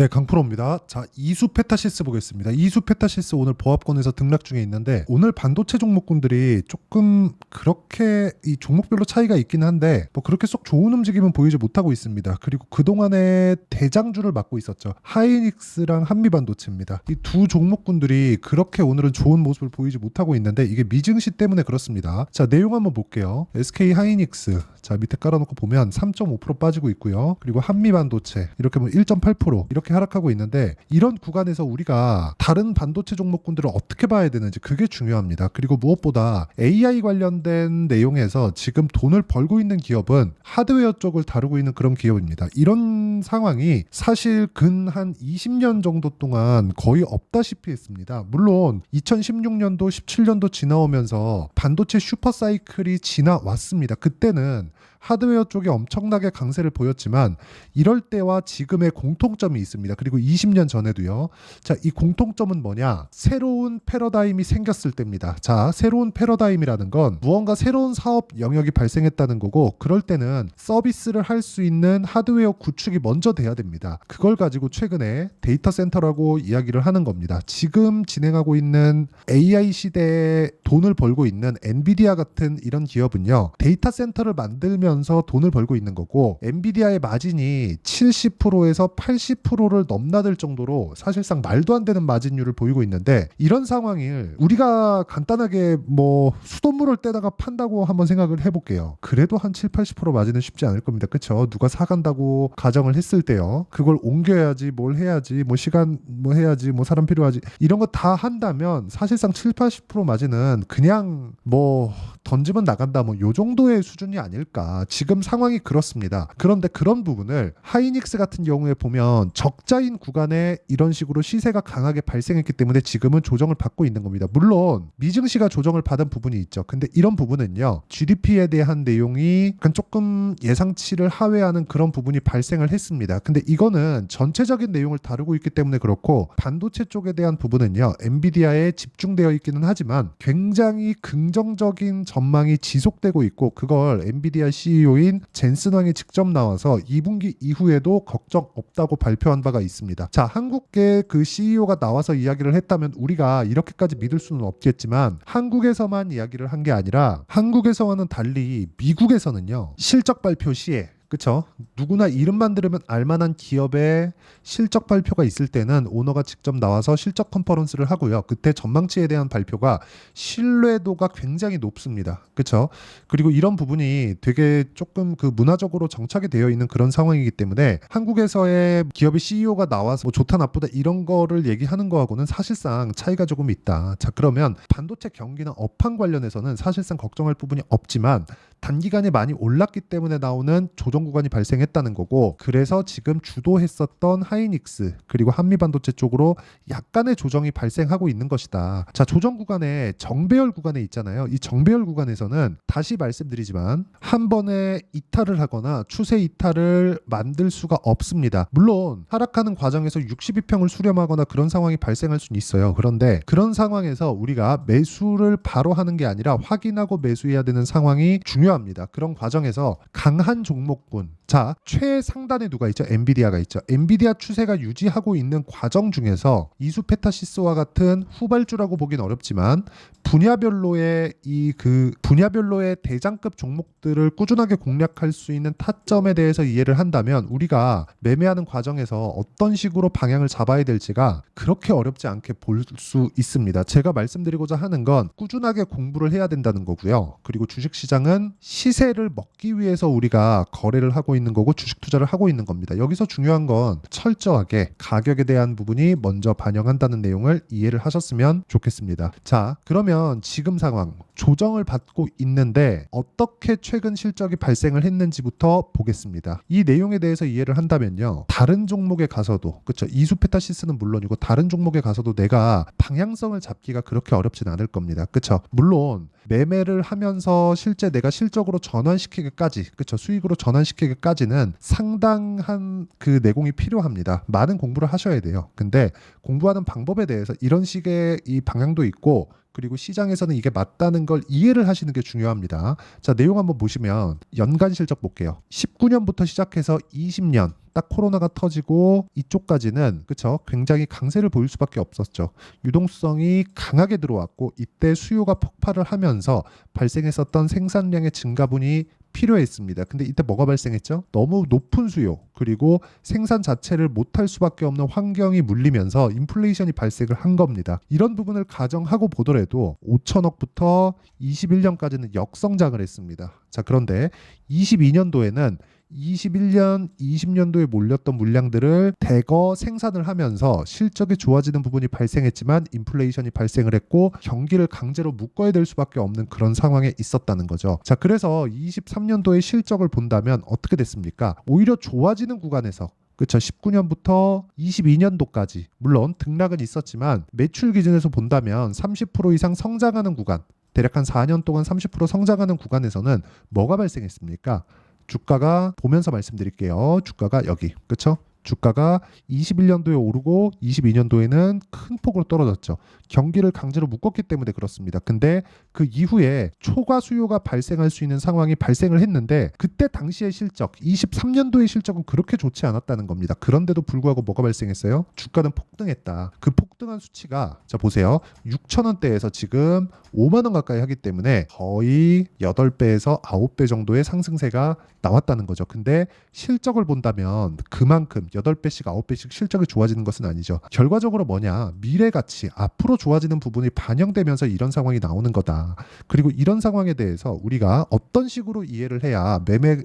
네, 강프로입니다. 자, 이수 페타시스 보겠습니다. 이수 페타시스 오늘 보합권에서 등락 중에 있는데 오늘 반도체 종목군들이 조금 그렇게 이 종목별로 차이가 있긴 한데 뭐 그렇게 쏙 좋은 움직임은 보이지 못하고 있습니다. 그리고 그동안에 대장주를 맡고 있었죠. 하이닉스랑 한미반도체입니다. 이 두 종목군들이 그렇게 오늘은 좋은 모습을 보이지 못하고 있는데 이게 미증시 때문에 그렇습니다. 자, 내용 한번 볼게요. SK 하이닉스 자, 밑에 깔아놓고 보면 3.5% 빠지고 있고요. 그리고 한미반도체 이렇게 보면 1.8% 이렇게 하락하고 있는데 이런 구간에서 우리가 다른 반도체 종목군들을 어떻게 봐야 되는지 그게 중요합니다. 그리고 무엇보다 AI 관련된 내용에서 지금 돈을 벌고 있는 기업은 하드웨어 쪽을 다루고 있는 그런 기업입니다. 이런 상황이 사실 근 한 20년 정도 동안 거의 없다시피 했습니다. 물론 2016년도 17년도 지나오면서 반도체 슈퍼 사이클이 지나왔습니다. 그때는 하드웨어 쪽에 엄청나게 강세를 보였지만 이럴 때와 지금의 공통점이 있습니다. 그리고 20년 전에도요. 자, 이 공통점은 뭐냐? 새로운 패러다임이 생겼을 때입니다. 자, 새로운 패러다임이라는 건 무언가 새로운 사업 영역이 발생했다는 거고 그럴 때는 서비스를 할 수 있는 하드웨어 구축이 먼저 돼야 됩니다. 그걸 가지고 최근에 데이터 센터라고 이야기를 하는 겁니다. 지금 진행하고 있는 AI 시대에 돈을 벌고 있는 엔비디아 같은 이런 기업은요. 데이터 센터를 만들면 서 돈을 벌고 있는 거고 엔비디아의 마진이 70%에서 80%를 넘나들 정도로 사실상 말도 안 되는 마진율을 보이고 있는데 이런 상황을 우리가 간단하게 뭐 수돗물을 떼다가 판다고 한번 생각을 해볼게요. 그래도 한 7, 80% 마진은 쉽지 않을 겁니다. 그쵸? 누가 사간다고 가정을 했을 때요. 그걸 옮겨야지 뭘 해야지 뭐 시간 뭐 해야지 뭐 사람 필요하지 이런 거 다 한다면 사실상 7, 80% 마진은 그냥 뭐 던지면 나간다 뭐 요 정도의 수준이 아닐까. 지금 상황이 그렇습니다. 그런데 그런 부분을 하이닉스 같은 경우에 보면 적자인 구간에 이런 식으로 시세가 강하게 발생했기 때문에 지금은 조정을 받고 있는 겁니다. 물론 미증시가 조정을 받은 부분이 있죠. 근데 이런 부분은요. GDP에 대한 내용이 조금 예상치를 하회하는 그런 부분이 발생을 했습니다. 근데 이거는 전체적인 내용을 다루고 있기 때문에 그렇고 반도체 쪽에 대한 부분은요. 엔비디아에 집중되어 있기는 하지만 굉장히 긍정적인 전망이 지속되고 있고 그걸 엔비디아 CEO인 젠슨 왕이 직접 나와서 2분기 이후에도 걱정 없다고 발표한 바가 있습니다. 자, 한국계 그 CEO가 나와서 이야기를 했다면 우리가 이렇게까지 믿을 수는 없겠지만 한국에서만 이야기를 한 게 아니라 한국에서와는 달리 미국에서는요. 실적 발표 시에 그쵸? 누구나 이름만 들으면 알만한 기업의 실적 발표가 있을 때는 오너가 직접 나와서 실적 컨퍼런스를 하고요. 그때 전망치에 대한 발표가 신뢰도가 굉장히 높습니다. 그쵸? 그리고 이런 부분이 되게 조금 그 문화적으로 정착이 되어 있는 그런 상황이기 때문에 한국에서의 기업의 CEO가 나와서 뭐 좋다 나쁘다 이런 거를 얘기하는 거하고는 사실상 차이가 조금 있다. 자, 그러면 반도체 경기나 업황 관련해서는 사실상 걱정할 부분이 없지만 단기간에 많이 올랐기 때문에 나오는 조정 구간이 발생했다는 거고 그래서 지금 주도했었던 하이닉스 그리고 한미반도체 쪽으로 약간의 조정이 발생하고 있는 것이다. 자 조정 구간에 정배열 구간에 있잖아요. 이 정배열 구간에서는 다시 말씀드리지만 한 번에 이탈을 하거나 추세 이탈을 만들 수가 없습니다. 물론 하락하는 과정에서 62평을 수렴하거나 그런 상황이 발생할 수는 있어요. 그런데 그런 상황에서 우리가 매수를 바로 하는 게 아니라 확인하고 매수해야 되는 상황이 중요 합니다. 그런 과정에서 강한 종목군 자 최상단에 누가 있죠? 엔비디아가 있죠. 엔비디아 추세가 유지하고 있는 과정 중에서 이수 페타시스와 같은 후발주라고 보긴 어렵지만 분야별로의 이 그 분야별로의 대장급 종목들을 꾸준하게 공략할 수 있는 타점에 대해서 이해를 한다면 우리가 매매하는 과정에서 어떤 식으로 방향을 잡아야 될지가 그렇게 어렵지 않게 볼 수 있습니다. 제가 말씀드리고자 하는 건 꾸준하게 공부를 해야 된다는 거고요. 그리고 주식 시장은 시세를 먹기 위해서 우리가 거래를 하고 있는 거고 주식 투자를 하고 있는 겁니다. 여기서 중요한 건 철저하게 가격에 대한 부분이 먼저 반영한다는 내용을 이해를 하셨으면 좋겠습니다. 자, 그러면 지금 상황 조정을 받고 있는데 어떻게 최근 실적이 발생을 했는지부터 보겠습니다. 이 내용에 대해서 이해를 한다면요. 다른 종목에 가서도 그렇죠. 이수페타시스는 물론이고 다른 종목에 가서도 내가 방향성을 잡기가 그렇게 어렵진 않을 겁니다. 그렇죠. 물론 매매를 하면서 실제 내가 실적으로 전환시키기까지 그렇죠. 수익으로 전환시키기까지 는 상당한 그 내공이 필요합니다. 많은 공부를 하셔야 돼요. 근데 공부하는 방법에 대해서 이런 식의 이 방향도 있고 그리고 시장에서는 이게 맞다는 걸 이해를 하시는 게 중요합니다. 자, 내용 한번 보시면 연간 실적 볼게요. 19년부터 시작해서 20년 딱 코로나가 터지고 이쪽까지는 그쵸 굉장히 강세를 보일 수밖에 없었죠. 유동성이 강하게 들어왔고 이때 수요가 폭발을 하면서 발생했었던 생산량의 증가분이 필요했습니다. 근데 이때 뭐가 발생했죠? 너무 높은 수요 그리고 생산 자체를 못할 수밖에 없는 환경이 물리면서 인플레이션이 발생을 한 겁니다. 이런 부분을 가정하고 보 더라도 5천억부터 21년까지는 역성장을 했습니다. 자 그런데 22년도에는 21년, 20년도에 몰렸던 물량들을 대거 생산을 하면서 실적이 좋아지는 부분이 발생했지만 인플레이션이 발생을 했고 경기를 강제로 묶어야 될 수밖에 없는 그런 상황에 있었다는 거죠. 자, 그래서 23년도의 실적을 본다면 어떻게 됐습니까? 오히려 좋아지는 구간에서 그렇죠. 19년부터 22년도까지 물론 등락은 있었지만 매출 기준에서 본다면 30% 이상 성장하는 구간 대략 한 4년 동안 30% 성장하는 구간에서는 뭐가 발생했습니까? 주가가 보면서 말씀드릴게요. 주가가 여기. 그렇죠? 주가가 21년도에 오르고 22년도에는 큰 폭으로 떨어졌죠. 경기를 강제로 묶었기 때문에 그렇습니다. 근데 그 이후에 초과 수요가 발생할 수 있는 상황이 발생을 했는데 그때 당시의 실적, 23년도의 실적은 그렇게 좋지 않았다는 겁니다. 그런데도 불구하고 뭐가 발생했어요? 주가는 폭등했다. 그 폭등한 수치가 자 보세요. 6천 원대에서 지금 5만 원 가까이 하기 때문에 거의 8배에서 9배 정도의 상승세가 나왔다는 거죠. 근데 실적을 본다면 그만큼 8배씩 9배씩 실적이 좋아지는 것은 아니죠. 결과적으로 뭐냐? 미래 가치 앞으로 좋아지는 부분이 반영되면서 이런 상황이 나오는 거다. 그리고 이런 상황에 대해서 우리가 어떤 식으로 이해를 해야 매매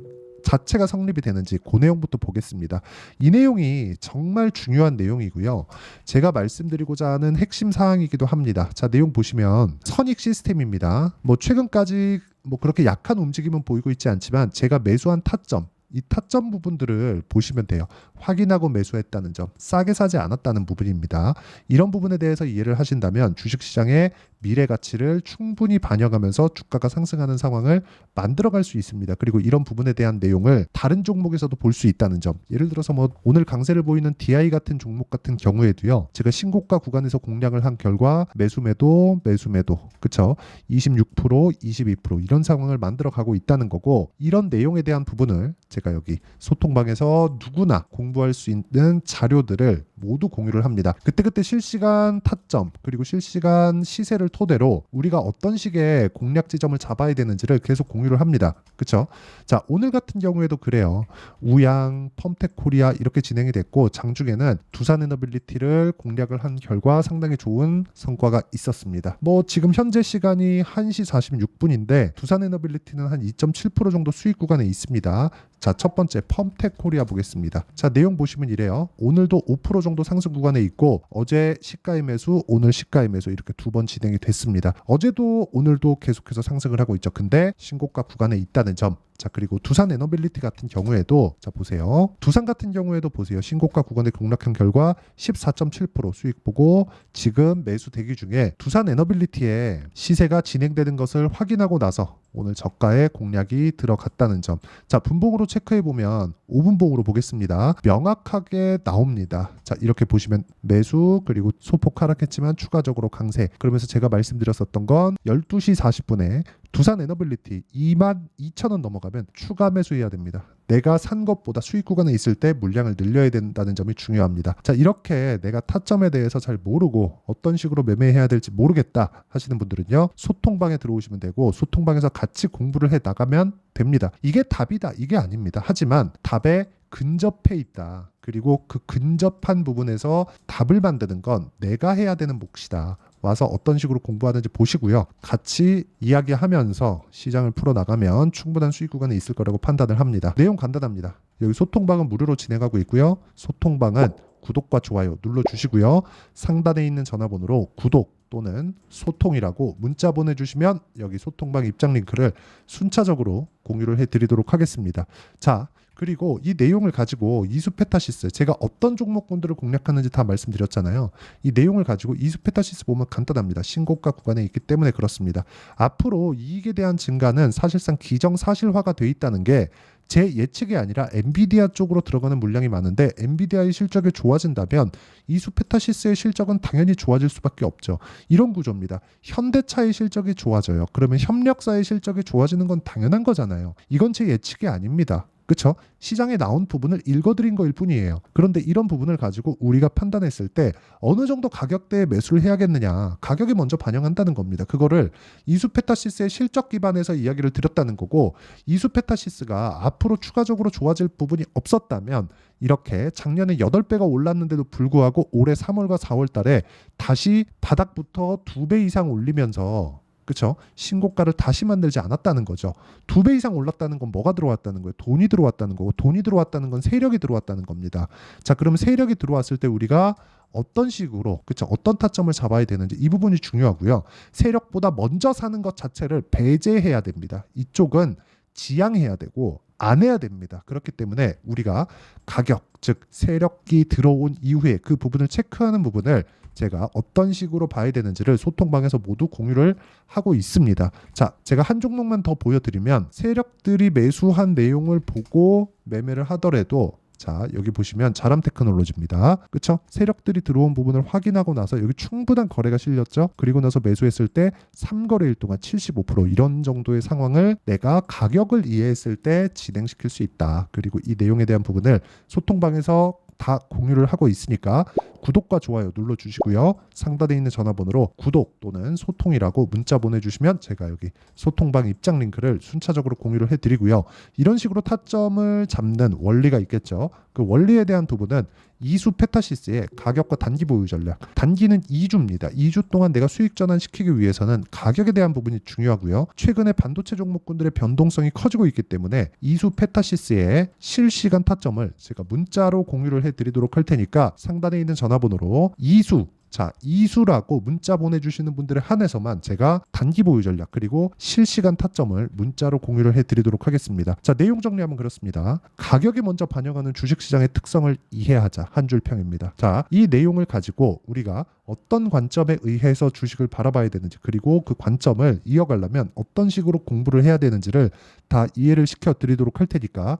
자체가 성립이 되는지 그 내용부터 보겠습니다. 이 내용이 정말 중요한 내용이고요. 제가 말씀드리고자 하는 핵심 사항이기도 합니다. 자, 내용 보시면 선익 시스템입니다. 뭐 최근까지 뭐 그렇게 약한 움직임은 보이고 있지 않지만 제가 매수한 타점 이 타점 부분들을 보시면 돼요. 확인하고 매수했다는 점, 싸게 사지 않았다는 부분입니다. 이런 부분에 대해서 이해를 하신다면 주식시장의 미래 가치를 충분히 반영하면서 주가가 상승하는 상황을 만들어갈 수 있습니다. 그리고 이런 부분에 대한 내용을 다른 종목에서도 볼 수 있다는 점. 예를 들어서 뭐 오늘 강세를 보이는 DI 같은 종목 같은 경우에도요. 제가 신고가 구간에서 공략을 한 결과 매수 매도 매수 매도 그쵸 26% 22% 이런 상황을 만들어 가고 있다는 거고 이런 내용에 대한 부분을 제가 여기 소통방에서 누구나 공부할 수 있는 자료들을 모두 공유를 합니다. 그때그때 실시간 타점 그리고 실시간 시세를 토대로 우리가 어떤 식의 공략 지점을 잡아야 되는지를 계속 공유를 합니다. 그렇죠? 자, 오늘 같은 경우에도 그래요. 우양, 펌텍 코리아 이렇게 진행이 됐고 장중에는 두산 에너빌리티를 공략을 한 결과 상당히 좋은 성과가 있었습니다. 뭐 지금 현재 시간이 1시 46분인데 두산 에너빌리티는 한 2.7% 정도 수익 구간에 있습니다. 자, 첫 번째 펌텍 코리아 보겠습니다. 자, 내용 보시면 이래요. 오늘도 5% 정도 상승 구간에 있고 어제 시가의 매수, 오늘 시가의 매수 이렇게 두 번 진행이 됐습니다. 어제도 오늘도 계속해서 상승을 하고 있죠. 근데 신고가 구간에 있다는 점. 자, 그리고 두산 에너빌리티 같은 경우에도 자 보세요. 두산 같은 경우에도 보세요. 신고가 구간에 공략한 결과 14.7% 수익 보고 지금 매수 대기 중에 두산 에너빌리티의 시세가 진행되는 것을 확인하고 나서 오늘 저가에 공략이 들어갔다는 점. 자, 분봉으로 체크해 보면 5분봉으로 보겠습니다. 명확하게 나옵니다. 자, 이렇게 보시면 매수 그리고 소폭 하락했지만 추가적으로 강세. 그러면서 제가 말씀드렸었던 건 12시 40분에 두산 에너빌리티 2만 2천 원 넘어가면 추가 매수해야 됩니다. 내가 산 것보다 수익 구간에 있을 때 물량을 늘려야 된다는 점이 중요합니다. 자, 이렇게 내가 타점에 대해서 잘 모르고 어떤 식으로 매매해야 될지 모르겠다 하시는 분들은요. 소통방에 들어오시면 되고 소통방에서 같이 공부를 해 나가면 됩니다. 이게 답이다. 이게 아닙니다. 하지만 답에 근접해 있다. 그리고 그 근접한 부분에서 답을 만드는 건 내가 해야 되는 몫이다. 와서 어떤 식으로 공부하는지 보시고요. 같이 이야기하면서 시장을 풀어 나가면 충분한 수익 구간이 있을 거라고 판단을 합니다. 내용 간단합니다. 여기 소통방은 무료로 진행하고 있고요. 소통방은 구독과 좋아요 눌러 주시고요. 상단에 있는 전화번호로 구독 또는 소통이라고 문자 보내주시면 여기 소통방 입장 링크를 순차적으로 공유를 해드리도록 하겠습니다. 자, 그리고 이 내용을 가지고 이수페타시스 제가 어떤 종목군들을 공략하는지 다 말씀드렸잖아요. 이 내용을 가지고 이수페타시스 보면 간단합니다. 신고가 구간에 있기 때문에 그렇습니다. 앞으로 이익에 대한 증가는 사실상 기정사실화가 돼 있다는 게제 예측이 아니라 엔비디아 쪽으로 들어가는 물량이 많은데 엔비디아의 실적이 좋아진다면 이수페타시스의 실적은 당연히 좋아질 수밖에 없죠. 이런 구조입니다. 현대차의 실적이 좋아져요. 그러면 협력사의 실적이 좋아지는 건 당연한 거잖아요. 이건 제 예측이 아닙니다. 그쵸? 시장에 나온 부분을 읽어드린 거일 뿐이에요. 그런데 이런 부분을 가지고 우리가 판단했을 때 어느 정도 가격대에 매수를 해야겠느냐. 가격이 먼저 반영한다는 겁니다. 그거를 이수페타시스의 실적 기반에서 이야기를 드렸다는 거고 이수페타시스가 앞으로 추가적으로 좋아질 부분이 없었다면 이렇게 작년에 8배가 올랐는데도 불구하고 올해 3월과 4월 달에 다시 바닥부터 2배 이상 올리면서 그쵸? 신고가를 다시 만들지 않았다는 거죠. 두 배 이상 올랐다는 건 뭐가 들어왔다는 거예요? 돈이 들어왔다는 거고 돈이 들어왔다는 건 세력이 들어왔다는 겁니다. 자, 그러면 세력이 들어왔을 때 우리가 어떤 식으로 그쵸? 어떤 타점을 잡아야 되는지 이 부분이 중요하고요. 세력보다 먼저 사는 것 자체를 배제해야 됩니다. 이쪽은 지양해야 되고 안 해야 됩니다. 그렇기 때문에 우리가 가격 즉 세력이 들어온 이후에 그 부분을 체크하는 부분을 제가 어떤 식으로 봐야 되는지를 소통방에서 모두 공유를 하고 있습니다. 자, 제가 한 종목만 더 보여드리면 세력들이 매수한 내용을 보고 매매를 하더라도 자 여기 보시면 자람 테크놀로지입니다. 그쵸? 세력들이 들어온 부분을 확인하고 나서 여기 충분한 거래가 실렸죠. 그리고 나서 매수했을 때 3거래일 동안 75% 이런 정도의 상황을 내가 가격을 이해했을 때 진행시킬 수 있다. 그리고 이 내용에 대한 부분을 소통방에서 다 공유를 하고 있으니까 구독과 좋아요 눌러주시고요. 상단에 있는 전화번호로 구독 또는 소통이라고 문자 보내주시면 제가 여기 소통방 입장 링크를 순차적으로 공유를 해드리고요. 이런 식으로 타점을 잡는 원리가 있겠죠. 그 원리에 대한 부분은 이수 페타시스의 가격과 단기 보유 전략. 단기는 2주입니다. 2주 동안 내가 수익 전환시키기 위해서는 가격에 대한 부분이 중요하고요. 최근에 반도체 종목군들의 변동성이 커지고 있기 때문에 이수 페타시스의 실시간 타점을 제가 문자로 공유를 해드리도록 할 테니까 상단에 있는 전화 번호로 이수 자, 이수라고 문자 보내주시는 분들에 한해서만 제가 단기 보유 전략 그리고 실시간 타점을 문자로 공유를 해드리도록 하겠습니다. 자, 내용 정리하면 그렇습니다. 가격이 먼저 반영하는 주식시장의 특성을 이해하자 한 줄 평입니다. 자, 이 내용을 가지고 우리가 어떤 관점에 의해서 주식을 바라봐야 되는지 그리고 그 관점을 이어가려면 어떤 식으로 공부를 해야 되는지를 다 이해를 시켜드리도록 할 테니까